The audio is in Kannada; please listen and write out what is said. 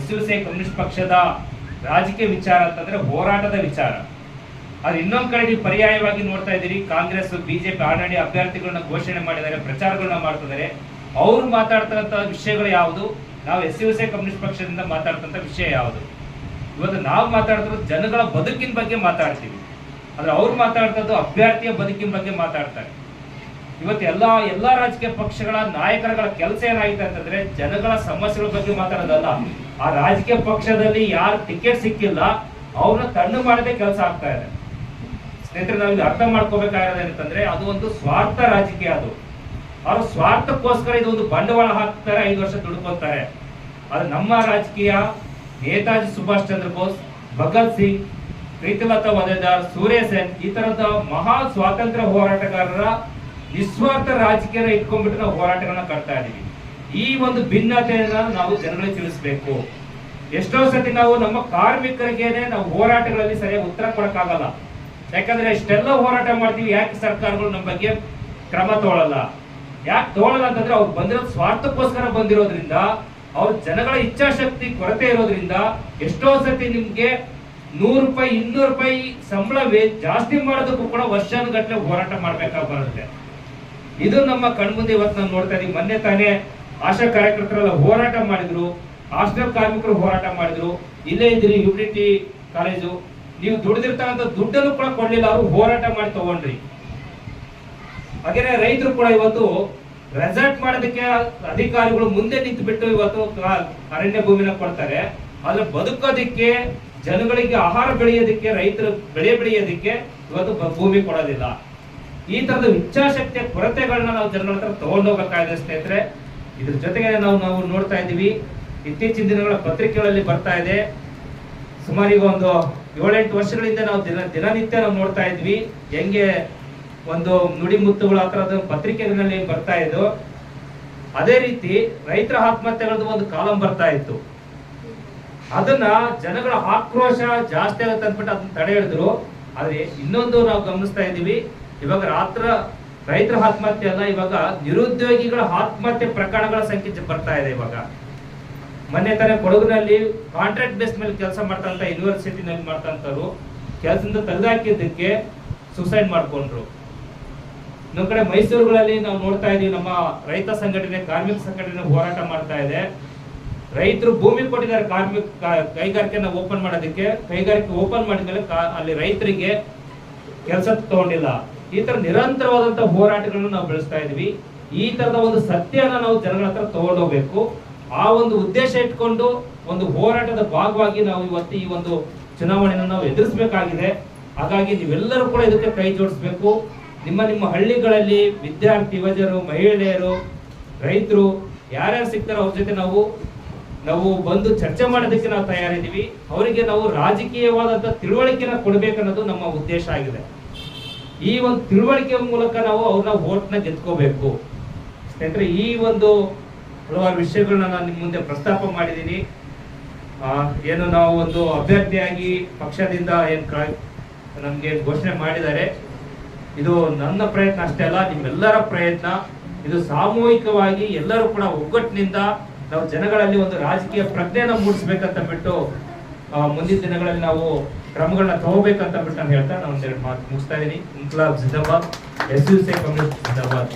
ಎಸ್ ಯು ಸಿ ಕಮ್ಯುನಿಸ್ಟ್ ಪಕ್ಷದ ರಾಜಕೀಯ ವಿಚಾರ ಅಂತಂದ್ರೆ ಹೋರಾಟದ ವಿಚಾರ. ಆದ್ರೆ ಇನ್ನೊಂದ್ ಕಡೆ ನೀವು ಪರ್ಯಾಯವಾಗಿ ನೋಡ್ತಾ ಇದ್ದೀರಿ, ಕಾಂಗ್ರೆಸ್, ಬಿಜೆಪಿ ಆಲ್ರೆಡಿ ಅಭ್ಯರ್ಥಿಗಳನ್ನ ಘೋಷಣೆ ಮಾಡಿದ್ದಾರೆ, ಪ್ರಚಾರಗಳನ್ನ ಮಾಡ್ತಿದ್ದಾರೆ. ಅವ್ರು ಮಾತಾಡ್ತಕ್ಕಂಥ ವಿಷಯಗಳು ಯಾವುದು? ನಾವು ಎಸ್ ಯು ಸಿ ಕಮ್ಯುನಿಸ್ಟ್ ಪಕ್ಷದಿಂದ ಮಾತಾಡ್ತಂತ ವಿಷಯ ಯಾವುದು? ಇವತ್ತು ನಾವು ಮಾತಾಡ್ತಿರೋದು ಜನಗಳ ಬದುಕಿನ ಬಗ್ಗೆ ಮಾತಾಡ್ತೀವಿ. ಆದ್ರೆ ಅವ್ರು ಮಾತಾಡ್ತದ್ದು ಅಭ್ಯರ್ಥಿಯ ಬದುಕಿನ ಬಗ್ಗೆ ಮಾತಾಡ್ತಾರೆ. ಇವತ್ತು ಎಲ್ಲ ಎಲ್ಲ ರಾಜಕೀಯ ಪಕ್ಷಗಳ ನಾಯಕರುಗಳ ಕೆಲಸ ಏನಾಗಿದೆ ಅಂತಂದ್ರೆ ಜನಗಳ ಸಮಸ್ಯೆಗಳ ಬಗ್ಗೆ ಮಾತಾಡೋದಲ್ಲ. ಆ ರಾಜಕೀಯ ಪಕ್ಷದಲ್ಲಿ ಯಾರು ಟಿಕೆಟ್ ಸಿಕ್ಕಿಲ್ಲ, ಅವ್ರನ್ನ ತಣ್ಣು ಮಾಡದೆ ಕೆಲಸ ಆಗ್ತಾ ಇದೆ. ಸ್ನೇಹಿತರೆ ನಾವು ಇದು ಅರ್ಥ ಮಾಡ್ಕೋಬೇಕಾಗಿರೋದು ಏನಂತಂದ್ರೆ ಅದು ಒಂದು ಸ್ವಾರ್ಥ ರಾಜಕೀಯ ಅದು. ಅವರು ಸ್ವಾರ್ಥಕ್ಕೋಸ್ಕರ ಇದು ಒಂದು ಬಂಡವಾಳ ಹಾಕ್ತಾರೆ, ಐದು ವರ್ಷ ದುಡ್ಕೊಂತಾರೆ. ಅದು ನಮ್ಮ ರಾಜಕೀಯ ನೇತಾಜಿ ಸುಭಾಷ್ ಚಂದ್ರ ಬೋಸ್, ಭಗತ್ ಸಿಂಗ್, ಪ್ರೀತಿಲತಾ ವದೇದಾರ್, ಸೂರ್ಯ ಸೇನ್ ಈ ತರದ ಮಹಾ ಸ್ವಾತಂತ್ರ್ಯ ಹೋರಾಟಗಾರರ ನಿಸ್ವಾರ್ಥ ರಾಜಕೀಯ ಇಟ್ಕೊಂಡ್ಬಿಟ್ಟು ನಾವು ಹೋರಾಟಗಳನ್ನ ಕಟ್ತಾ ಇದ್ದೀವಿ ಈ ಒಂದು ಭಿನ್ನತೆಯನ್ನ ನಾವು ಜನಗಳಿಗೆ ತಿಳಿಸ್ಬೇಕು. ಎಷ್ಟೋ ಸತಿ ನಾವು ನಮ್ಮ ಕಾರ್ಮಿಕರಿಗೇನೆ ನಾವು ಹೋರಾಟಗಳಲ್ಲಿ ಸರಿಯಾಗಿ ಉತ್ತರ ಕೊಡಕ್ಕಾಗಲ್ಲ. ಯಾಕಂದ್ರೆ ಇಷ್ಟೆಲ್ಲ ಹೋರಾಟ ಮಾಡ್ತೀವಿ, ಯಾಕೆ ಸರ್ಕಾರಗಳು ನಮ್ಮ ಬಗ್ಗೆ ಕ್ರಮ ತಗೊಳ್ಳಲ್ಲ ಯಾಕೆ ತಗೊಳ್ಳಲ್ಲ ಅಂತಂದ್ರೆ ಅವ್ರು ಬಂದಿರೋ ಸ್ವಾರ್ಥಕ್ಕೋಸ್ಕರ ಬಂದಿರೋದ್ರಿಂದ, ಅವ್ರ ಜನಗಳ ಇಚ್ಛಾಶಕ್ತಿ ಕೊರತೆ ಇರೋದ್ರಿಂದ ಎಷ್ಟೋ ಸತಿ ನಿಮ್ಗೆ ನೂರು ರೂಪಾಯಿ, ಇನ್ನೂರು ರೂಪಾಯಿ ಸಂಬಳ ಜಾಸ್ತಿ ಮಾಡೋದಕ್ಕೂ ಕೂಡ ವರ್ಷಾನುಗಟ್ಟಲೆ ಹೋರಾಟ ಮಾಡ್ಬೇಕಾಗಿ ಬರುತ್ತೆ ಇದು ನಮ್ಮ ಕಣ್ಮುಂದೆ ಇವತ್ತು ನಾನು ನೋಡ್ತಾ ಇದೀವಿ ಮೊನ್ನೆ ತಾನೇ ಆಶಾ ಕಾರ್ಯಕರ್ತರೆಲ್ಲ ಹೋರಾಟ ಮಾಡಿದ್ರು. ಹಾಸ್ಟೆಲ್ ಕಾರ್ಮಿಕರು ಹೋರಾಟ ಮಾಡಿದ್ರು. ಇಲ್ಲೇ ಇದ್ರಿ ಯುನಿಟಿ ಕಾಲೇಜು ನೀವು ದುಡಿದಿರ್ತಕ್ಕಂಥ ದುಡ್ಡನ್ನು ಕೂಡ ಕೊಡ್ಲಿಲ್ಲ. ಅವರು ಹೋರಾಟ ಮಾಡಿ ತಗೊಂಡ್ರಿ. ಹಾಗೇನೆ ರೈತರು ಕೂಡ ಇವತ್ತು ರೆಸಾರ್ಟ್ ಮಾಡೋದಕ್ಕೆ ಅಧಿಕಾರಿಗಳು ಮುಂದೆ ನಿಂತು ಬಿಟ್ಟು ಇವತ್ತು ಅರಣ್ಯ ಭೂಮಿನ ಕೊಡ್ತಾರೆ. ಆದ್ರೆ ಬದುಕೋದಿಕ್ಕೆ, ಜನಗಳಿಗೆ ಆಹಾರ ಬೆಳೆಯೋದಕ್ಕೆ, ರೈತರು ಬೆಳೆ ಬೆಳೆಯೋದಿಕ್ಕೆ ಇವತ್ತು ಭೂಮಿ ಕೊಡೋದಿಲ್ಲ. ಈ ತರದ ಇಚ್ಛಾಶಕ್ತಿಯ ಕೊರತೆಗಳನ್ನ ನಾವು ಜನಗಳ ಹತ್ರ ತಗೊಂಡೋಗ್ಬೇಕಾಗಿದೆ ಸ್ನೇಹಿತರೆ. ಇದ್ರ ಜೊತೆಗೆ ನಾವು ನಾವು ನೋಡ್ತಾ ಇದ್ದೀವಿ. ಇತ್ತೀಚಿನ ದಿನಗಳ ಪತ್ರಿಕೆಗಳಲ್ಲಿ ಬರ್ತಾ ಇದೆ. ಸುಮಾರು ಈಗ ಒಂದು ಏಳೆಂಟು ವರ್ಷಗಳಿಂದ ನಾವು ದಿನ, ದಿನನಿತ್ಯ ನಾವು ನೋಡ್ತಾ ಇದ್ವಿ. ಹೆಂಗೆ ಒಂದು ನುಡಿ ಮುತ್ತುಗಳು ಆ ಪತ್ರಿಕೆಗಳಲ್ಲಿ ಬರ್ತಾ ಇದ್ದು ಅದೇ ರೀತಿ ರೈತರ ಆತ್ಮಹತ್ಯೆಗಳದ್ದು ಒಂದು ಕಾಲಂ ಬರ್ತಾ ಇತ್ತು. ಅದನ್ನ ಜನಗಳ ಆಕ್ರೋಶ ಜಾಸ್ತಿ ಆಗುತ್ತೆ ಅಂದ್ಬಿಟ್ಟು ಅದನ್ನ ತಡೆ ಹಿಡಿದ್ರು. ಆದ್ರೆ ಇನ್ನೊಂದು ನಾವು ಗಮನಿಸ್ತಾ ಇದೀವಿ ಇವಾಗ ರಾತ್ರ ರೈತರ ಆತ್ಮಹತ್ಯೆ ಅಲ್ಲ, ಇವಾಗ ನಿರುದ್ಯೋಗಿಗಳ ಆತ್ಮಹತ್ಯೆ ಪ್ರಕರಣಗಳ ಸಂಖ್ಯೆ ಬರ್ತಾ ಇದೆ ಇವಾಗ. ಮೊನ್ನೆ ತಾನೇ ಕೊಡಗಿನಲ್ಲಿ ಕಾಂಟ್ರಾಕ್ಟ್ ಬೇಸ್ ಮೇಲೆ ಕೆಲಸ ಮಾಡ್ತಂತ ಯೂನಿವರ್ಸಿಟಿನಲ್ಲಿ ಮಾಡ್ತಂತವ್ರು, ಕೆಲಸದಿಂದ ತೆಗೆದಾಕಿದ್ದಕ್ಕೆ ಸುಸೈಡ್ ಮಾಡ್ಕೊಂಡ್ರು. ನಮ್ಮ ಕಡೆ ಮೈಸೂರುಗಳಲ್ಲಿ ನಾವು ನೋಡ್ತಾ ಇದೀವಿ ನಮ್ಮ ರೈತ ಸಂಘಟನೆ, ಕಾರ್ಮಿಕ ಸಂಘಟನೆ ಹೋರಾಟ ಮಾಡ್ತಾ ಇದೆ. ರೈತರು ಭೂಮಿ ಕೊಟ್ಟಿದ್ದಾರೆ ಕಾರ್ಮಿಕ ಕೈಗಾರಿಕೆನ ಓಪನ್ ಮಾಡೋದಕ್ಕೆ. ಕೈಗಾರಿಕೆ ಓಪನ್ ಮಾಡಿದ್ಮೇಲೆ ಅಲ್ಲಿ ರೈತರಿಗೆ ಕೆಲಸ ತಗೊಂಡಿಲ್ಲ. ಈ ತರ ನಿರಂತರವಾದಂತಹ ಹೋರಾಟಗಳನ್ನು ನಾವು ಬೆಳೆಸ್ತಾ ಇದೀವಿ ಈ ತರದ ಒಂದು ಸತ್ಯನ ನಾವು ಜನಗಳ ಹತ್ರ ತಗೊಂಡೋಗ್ಬೇಕು. ಆ ಒಂದು ಉದ್ದೇಶ ಇಟ್ಕೊಂಡು ಒಂದು ಹೋರಾಟದ ಭಾಗವಾಗಿ ನಾವು ಇವತ್ತು ಈ ಒಂದು ಚುನಾವಣೆಯನ್ನು ನಾವು ಎದುರಿಸಬೇಕಾಗಿದೆ. ಹಾಗಾಗಿ ನೀವೆಲ್ಲರೂ ಕೂಡ ಇದಕ್ಕೆ ಕೈ ಜೋಡಿಸ್ಬೇಕು. ನಿಮ್ಮ ನಿಮ್ಮ ಹಳ್ಳಿಗಳಲ್ಲಿ ವಿದ್ಯಾರ್ಥಿ ಯುವಜರು ಮಹಿಳೆಯರು, ರೈತರು ಯಾರ್ಯಾರು ಸಿಗ್ತಾರೋ ಅವ್ರ ಜೊತೆ ನಾವು ನಾವು ಬಂದು ಚರ್ಚೆ ಮಾಡೋದಕ್ಕೆ ನಾವು ತಯಾರಿದ್ದೀವಿ. ಅವರಿಗೆ ನಾವು ರಾಜಕೀಯವಾದಂತ ತಿಳುವಳಿಕೆನ ಕೊಡಬೇಕನ್ನೋದು ನಮ್ಮ ಉದ್ದೇಶ ಆಗಿದೆ. ಈ ಒಂದು ತಿಳುವಳಿಕೆ ಮೂಲಕ ನಾವು ಅವ್ರನ್ನ ಓಟ್ನ ಗೆದ್ಕೋಬೇಕು. ಸ್ನೇಹಿತರೆ, ಈ ಒಂದು ಹಲವಾರು ವಿಷಯಗಳನ್ನ ನಾನು ನಿಮ್ಮ ಮುಂದೆ ಪ್ರಸ್ತಾಪ ಮಾಡಿದ್ದೀನಿ. ಏನು ನಾವು ಒಂದು ಅಭ್ಯರ್ಥಿಯಾಗಿ ಪಕ್ಷದಿಂದ ಏನು ನಮ್ಗೆ ಘೋಷಣೆ ಮಾಡಿದ್ದಾರೆ. ಇದು ನನ್ನ ಪ್ರಯತ್ನ ಅಷ್ಟೇ ಅಲ್ಲ, ನಿಮ್ಮೆಲ್ಲರ ಪ್ರಯತ್ನ. ಇದು ಸಾಮೂಹಿಕವಾಗಿ ಎಲ್ಲರೂ ಕೂಡ ಒಗ್ಗಟ್ಟಿನಿಂದ ನಾವು ಜನಗಳಲ್ಲಿ ಒಂದು ರಾಜಕೀಯ ಪ್ರಜ್ಞೆನ ಮೂಡಿಸ್ಬೇಕಂತ ಬಿಟ್ಟು ಮುಂದಿನ ದಿನಗಳಲ್ಲಿ ನಾವು ಕ್ರಮಗಳನ್ನ ತಗೋಬೇಕಂತ ಬಿಟ್ಟು ನಾನು ಹೇಳ್ತಾ ನಾನು ಒಂದೆರಡು ಮಾತು ಮುಗಿಸ್ತಾ ಇದ್ದೀನಿ. ಇನ್ಕ್ಲಾಬ್ ಜಿಂದಾಬಾದ್, ಎಸ್ ಯು ಸಿ ಕಾಂಗ್ರೆಸ್ ಜಿಂದಾಬಾದ್.